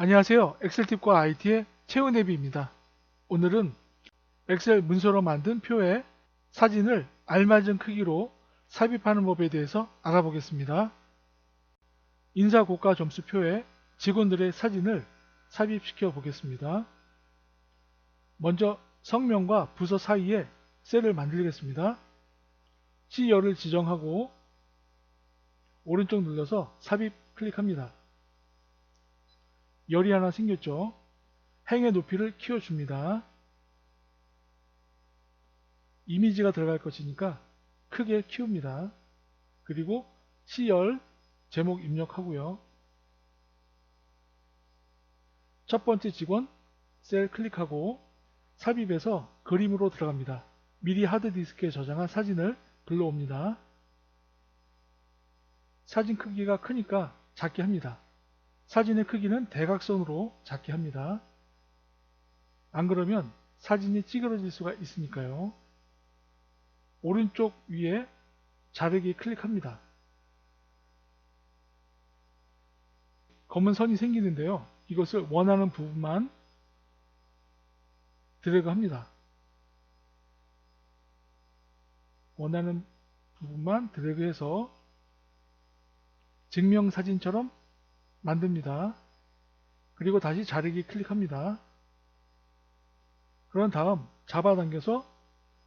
안녕하세요. 엑셀팁과 IT의 최은혜비입니다. 오늘은 엑셀 문서로 만든 표에 사진을 알맞은 크기로 삽입하는 법에 대해서 알아보겠습니다. 인사 고가 점수표에 직원들의 사진을 삽입시켜 보겠습니다. 먼저 성명과 부서 사이에 셀을 만들겠습니다. C열을 지정하고 오른쪽 눌러서 삽입 클릭합니다. 열이 하나 생겼죠. 행의 높이를 키워줍니다. 이미지가 들어갈 것이니까 크게 키웁니다. 그리고 C열 제목 입력하고요. 첫 번째 직원 셀 클릭하고 삽입해서 그림으로 들어갑니다. 미리 하드디스크에 저장한 사진을 불러옵니다. 사진 크기가 크니까 작게 합니다. 사진의 크기는 대각선으로 작게 합니다. 안 그러면 사진이 찌그러질 수가 있으니까요. 오른쪽 위에 자르기 클릭합니다. 검은 선이 생기는데요. 이것을 원하는 부분만 드래그 합니다. 원하는 부분만 드래그해서 증명사진처럼 만듭니다. 그리고 다시 자르기 클릭합니다. 그런 다음 잡아당겨서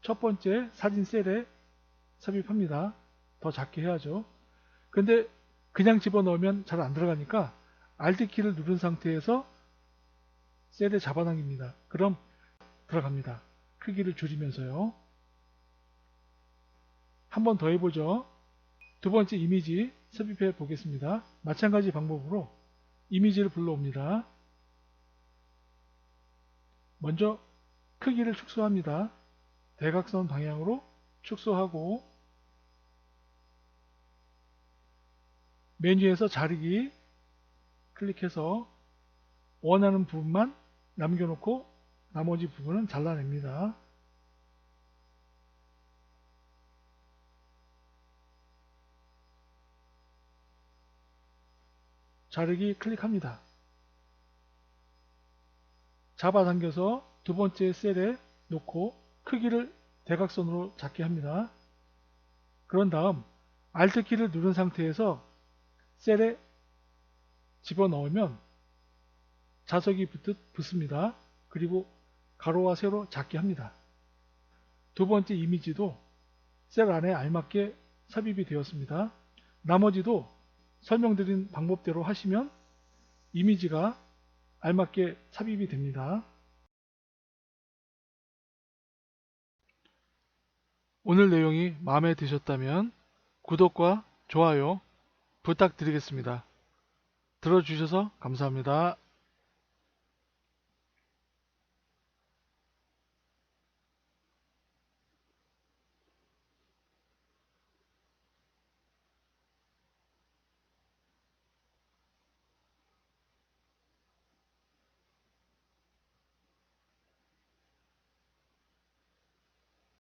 첫 번째 사진 셀에 삽입합니다. 더 작게 해야죠. 근데 그냥 집어넣으면 잘 안 들어가니까 Alt 키를 누른 상태에서 셀에 잡아당깁니다. 그럼 들어갑니다. 크기를 줄이면서요. 한 번 더 해보죠. 두 번째 이미지 삽입해 보겠습니다. 마찬가지 방법으로 이미지를 불러옵니다. 먼저 크기를 축소합니다. 대각선 방향으로 축소하고 메뉴에서 자르기 클릭해서 원하는 부분만 남겨놓고 나머지 부분은 잘라냅니다. 자르기 클릭합니다. 잡아당겨서 두 번째 셀에 놓고 크기를 대각선으로 작게 합니다. 그런 다음 Alt 키를 누른 상태에서 셀에 집어넣으면 자석이 붙듯 붙습니다. 그리고 가로와 세로 작게 합니다. 두 번째 이미지도 셀 안에 알맞게 삽입이 되었습니다. 나머지도 설명드린 방법대로 하시면 이미지가 알맞게 삽입이 됩니다. 오늘 내용이 마음에 드셨다면 구독과 좋아요 부탁드리겠습니다. 들어주셔서 감사합니다.